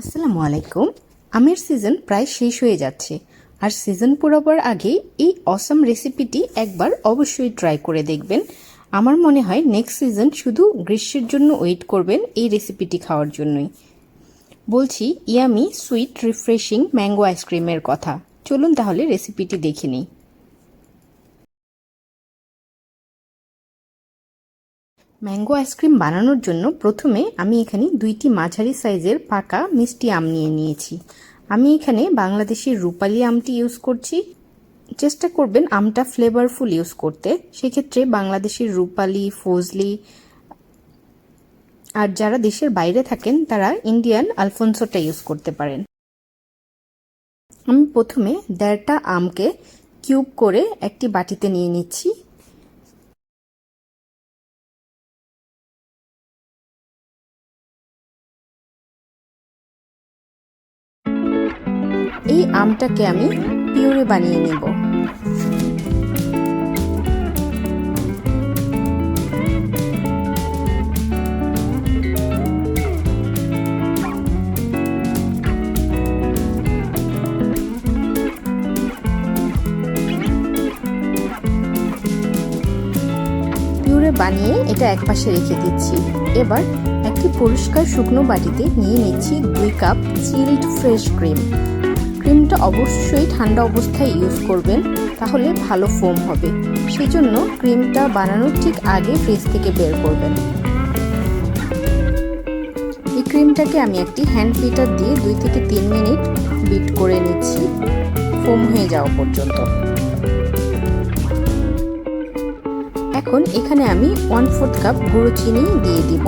আসসালামু আলাইকুম। আমের সিজন প্রায় শেষ হয়ে যাচ্ছে। আর সিজন পুরোবার আগে এই অসাম রেসিপিটি একবার অবশ্যই ট্রাই করে দেখবেন। আমার মনে হয় নেক্সট সিজন শুধু গ্রীষ্মের জন্য ওয়েট করবেন এই রেসিপিটি খাওয়ার জন্যই। বলছি ইয়ামি সুইট রিফ্রেশিং ম্যাঙ্গো আইসক্রিমের কথা। চলুন তাহলে রেসিপিটি দেখে নিই। ম্যাঙ্গো আইসক্রিম বানানোর জন্য প্রথমে আমি এখানে দুইটি মাঝারি সাইজের পাকা মিষ্টি আম নিয়ে নিয়েছি। আমি এখানে বাংলাদেশের রূপালি আমটি ইউজ করছি। চেষ্টা করবেন আমটা ফ্লেভারফুল ইউজ করতে। সেক্ষেত্রে বাংলাদেশের রূপালি, ফজলি আর যারা দেশের বাইরে থাকেন, তারা ইন্ডিয়ান আলফোনসোটা ইউজ করতে পারেন। আমি প্রথমে দেড়টা আমকে কিউব করে একটি বাটিতে নিয়ে নিচ্ছি। এই আমটাকে আমি পিউরে বানিয়ে নেব। বানিয়ে এটা একপাশে রেখে দিচ্ছি। এবার একটি পরিষ্কার শুকনো বাটিতে নিয়ে নিচ্ছি দুই কাপ চিল্ড ফ্রেশ ক্রিম। ক্রিমটা অবশ্যই ঠান্ডা অবস্থায় ইউজ করবেন, তাহলে ভালো ফোম হবে। সেই জন্য ক্রিমটা বানানোর ঠিক আগে ফ্রিজ থেকে বের করবেন। এই ক্রিমটাকে আমি একটি হ্যান্ড বিটার দিয়ে দুই থেকে তিন মিনিট বিট করে নিচ্ছি, ফোম হয়ে যাওয়া পর্যন্ত। এখন এখানে আমি ওয়ান ফোর্থ কাপ গুঁড়ো চিনি দিয়ে দিব,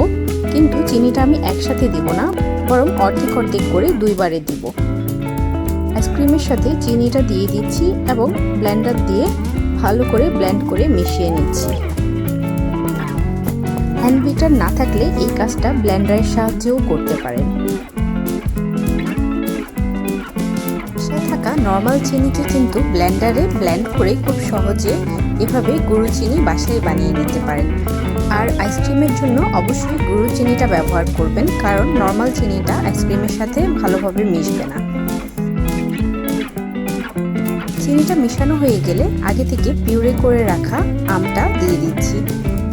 কিন্তু চিনিটা আমি একসাথে দিব না, বরং অর্ধেক অর্ধেক করে দুইবারে দিব। আইসক্রিমের সাথে চিনিটা দিয়ে দিচ্ছি এবং ব্লেন্ডার দিয়ে ভালো করে ব্লেন্ড করে মিশিয়ে নিচ্ছি। হ্যান্ড বিটার না থাকলে এই কাজটা ব্লেন্ডারের সাহায্যেও করতে পারেন। থাকা নর্মাল চিনিকে কিন্তু ব্লেন্ডারে ব্লেন্ড করে খুব সহজে এভাবে গুঁড়ো চিনি বাসায় বানিয়ে নিতে পারেন। আর আইসক্রিমের জন্য অবশ্যই গুঁড়ো চিনিটা ব্যবহার করবেন, কারণ নর্মাল চিনিটা আইসক্রিমের সাথে ভালোভাবে মিশবে না। চিনিটা মেশানো হয়ে গেলে আগে থেকে পিউরে করে রাখা আমটা দিয়ে দিচ্ছি।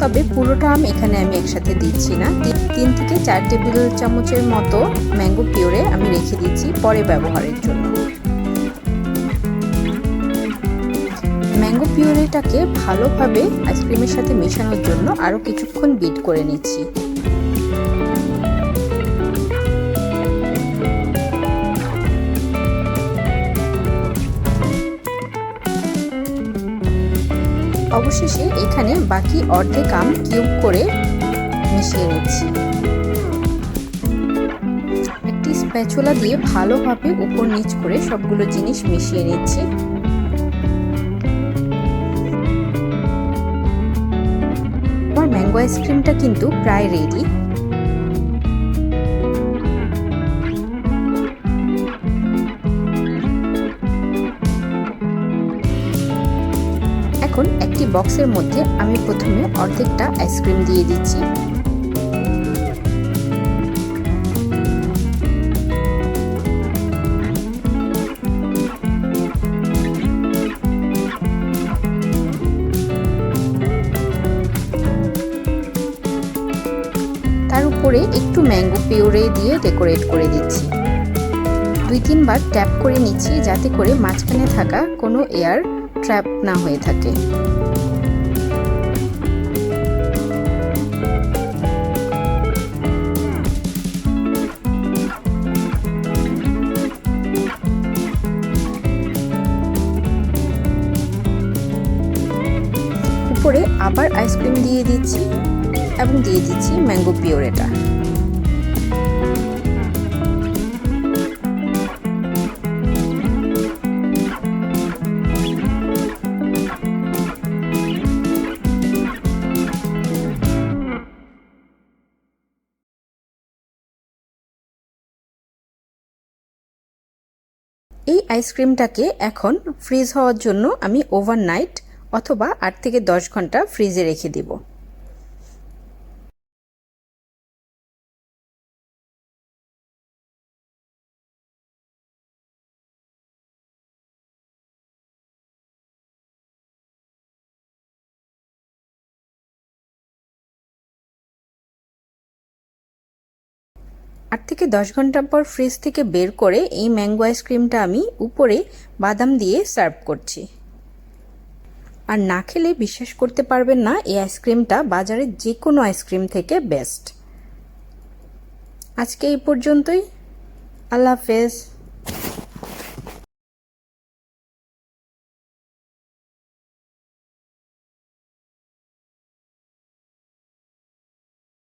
তবে পুরোটা আম এখানে আমি একসাথে দিচ্ছি না। তিন থেকে চার টেবিল চামচের মতো ম্যাঙ্গো পিউরে আমি রেখে দিচ্ছি পরে ব্যবহারের জন্য। ম্যাঙ্গো পিউরেটাকে ভালোভাবে আইসক্রিমের সাথে মেশানোর জন্য আরও কিছুক্ষণ বিট করে নিচ্ছি। অবশেষে এখানে বাকি অর্ধেক আম কিউব করে মিশিয়ে নিচ্ছি। একটি স্প্যাচুলা দিয়ে ভালোভাবে উপর নিচ করে সবগুলো জিনিস মিশিয়ে নিচ্ছি। আমার ম্যাঙ্গো আইসক্রিমটা কিন্তু প্রায় রেডি এখন একটি বক্সের মধ্যে আমি প্রথমে অর্ধেকটা আইসক্রিম দিয়ে দিচ্ছি। তার উপরে একটু ম্যাঙ্গো পিওরে দিয়ে ডেকোরেট করে দিচ্ছি। দুই তিনবার ট্যাপ করে নিচ্ছি যাতে করে মাঝখানে থাকা কোনো এয়ার ট্র্যাপ না হয়ে থাকে। উপরে আবার আইসক্রিম দিয়ে দিচ্ছি এবং দিয়ে দিচ্ছি ম্যাঙ্গো পিওরেটা আইসক্রিমটাকে এখন ফ্রিজ হওয়ার জন্য আমি ওভারনাইট অথবা আট থেকে দশ ঘণ্টা ফ্রিজে রেখে দিব। আট থেকে দশ ঘণ্টা পর ফ্রিজ থেকে বের করে এই ম্যাঙ্গো আইসক্রিমটা আমি উপরে বাদাম দিয়ে সার্ভ করছি। আর না খেলে বিশ্বাস করতে পারবেন না, এই আইসক্রিমটা বাজারের যে কোনো আইসক্রিম থেকে বেস্ট আজকে এই পর্যন্তই। আল্লাহ হাফেজ।